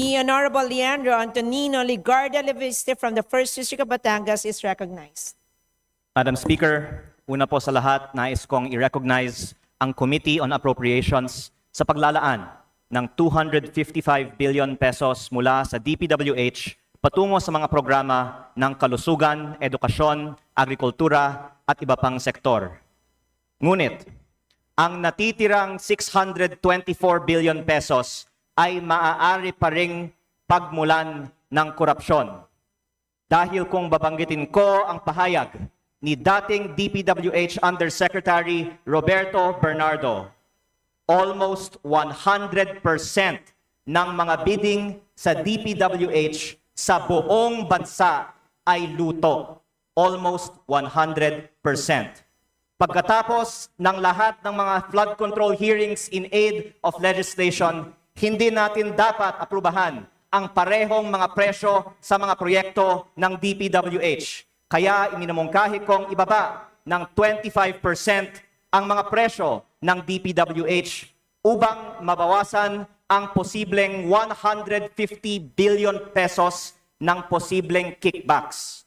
The Honorable Leandro Antonino Ligarda Leviste from the First District of Batangas is recognized. Madam Speaker, una po sa lahat, nais kong i-recognize ang Committee on Appropriations sa paglalaan ng 255 billion pesos mula sa DPWH patungo sa mga programa ng kalusugan, edukasyon, agrikultura at iba pang sektor. Ngunit, ang natitirang 624 billion pesos ay maaari pa ring pagmulan ng korupsyon. Dahil kung babanggitin ko ang pahayag ni dating DPWH Undersecretary Roberto Bernardo, almost 100% ng mga bidding sa DPWH sa buong bansa ay luto. Almost 100%. Pagkatapos ng lahat ng mga flood control hearings in aid of legislation, hindi natin dapat aprubahan ang parehong mga presyo sa mga proyekto ng DPWH. Kaya iminamungkahi kong ibaba ng 25% ang mga presyo ng DPWH upang mabawasan ang posibleng 150 billion pesos ng posibleng kickbacks.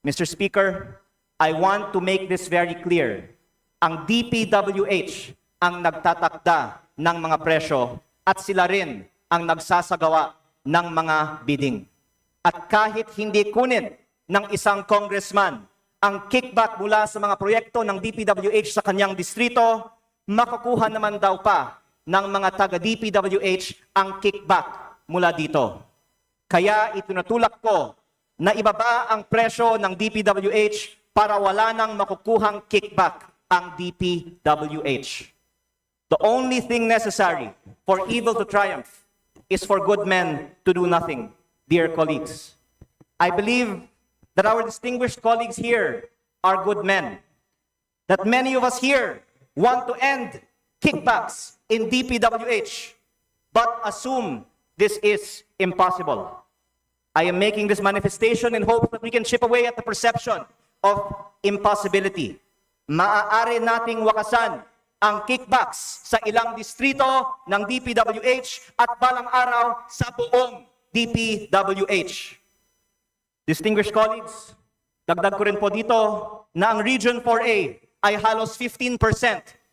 Mr. Speaker, I want to make this very clear. Ang DPWH ang nagtatakda ng mga presyo at sila rin ang nagsasagawa ng mga bidding. At kahit hindi kunin ng isang congressman ang kickback mula sa mga proyekto ng DPWH sa kanyang distrito, makukuha naman daw pa ng mga taga-DPWH ang kickback mula dito. Kaya itinutulak ko na ibaba ang presyo ng DPWH para wala nang makukuhang kickback ang DPWH. The only thing necessary for evil to triumph is for good men to do nothing, dear colleagues. I believe that our distinguished colleagues here are good men. That many of us here want to end kickbacks in DPWH, but assume this is impossible. I am making this manifestation in hopes that we can chip away at the perception of impossibility. Maaari nating wakasan ang kickbacks sa ilang distrito ng DPWH at balang araw sa buong DPWH. Distinguished colleagues, dagdag ko rin po dito na ang Region 4A ay halos 15%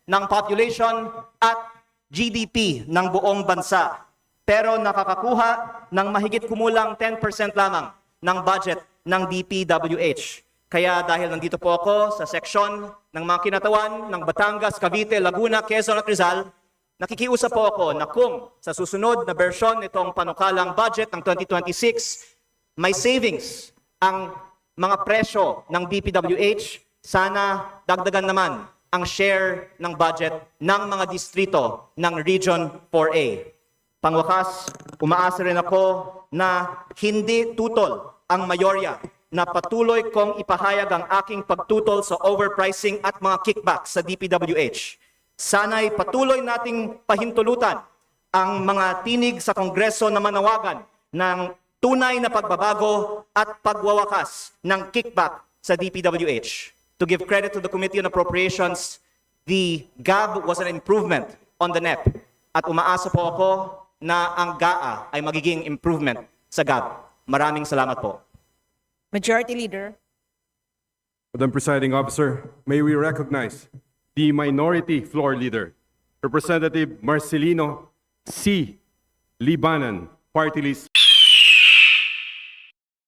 ng population at GDP ng buong bansa. Pero nakakakuha ng mahigit kumulang 10% lamang ng budget ng DPWH. Kaya dahil nandito po ako sa seksyon ng mga kinatawan ng Batangas, Cavite, Laguna, Quezon at Rizal, nakikiusap po ako na kung sa susunod na bersyon nitong panukalang budget ng 2026, may savings ang mga presyo ng DPWH, sana dagdagan naman ang share ng budget ng mga distrito ng Region 4A. Pangwakas, umaasa rin ako na hindi tutol ang mayorya na patuloy kong ipahayag ang aking pagtutol sa overpricing at mga kickbacks sa DPWH. Sana'y patuloy nating pahintulutan ang mga tinig sa Kongreso na manawagan ng tunay na pagbabago at pagwawakas ng kickback sa DPWH. To give credit to the Committee on Appropriations, the GAB was an improvement on the NEP. At umaasa po ako na ang GAA ay magiging improvement sa GAB. Maraming salamat po. Majority Leader. Madam Presiding Officer, may we recognize the Minority Floor Leader, Representative Marcelino C. Libanan, Party List